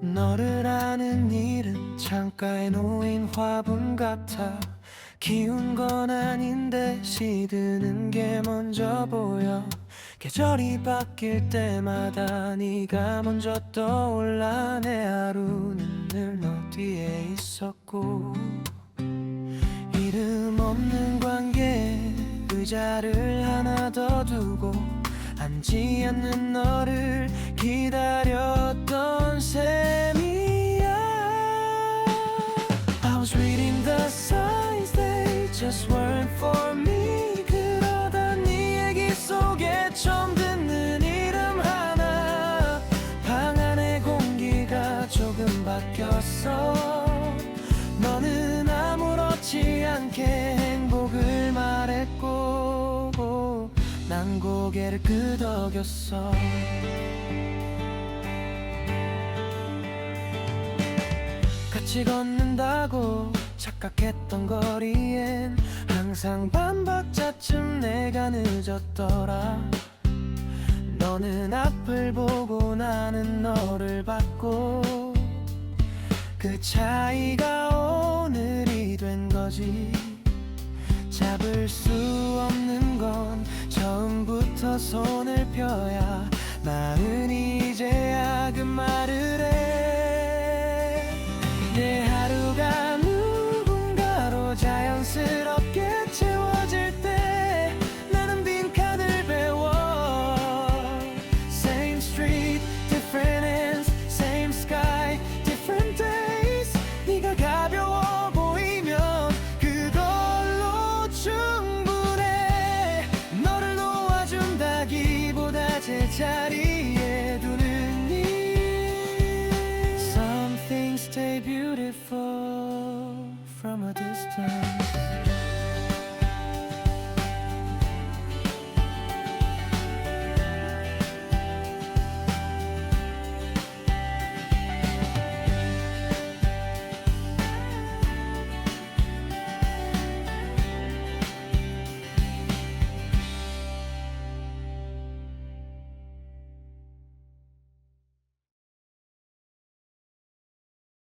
너를 아는 일은 창가에 놓인 화분 같아. 키운 건 아닌데 시드는 게 먼저 보여. 계절이 바뀔 때마다 네가 먼저 떠올라. 내 하루는 늘 너 뒤에 있었고. 이름 없는 관계 의자를 하나 더 두고 앉지 않는 너를 기다렸던 셈 just weren't for me. 그러다 네 얘기 속에 처음 듣는 이름 하나. 방 안의 공기가 조금 바뀌었어. 너는 아무렇지 않게 행복을 말했고 난 고개를 끄덕였어. 같이 걷는다고 착각했던 거리엔 항상 반박자쯤 내가 늦었더라. 너는 앞을 보고 나는 너를 봤고 그 차이가 오늘이 된 거지. 잡을 수 없는 건 처음부터 손을 펴야 나은이 이제야 그 말을 해 제자리에 두는 일 Some things stay beautiful from a distance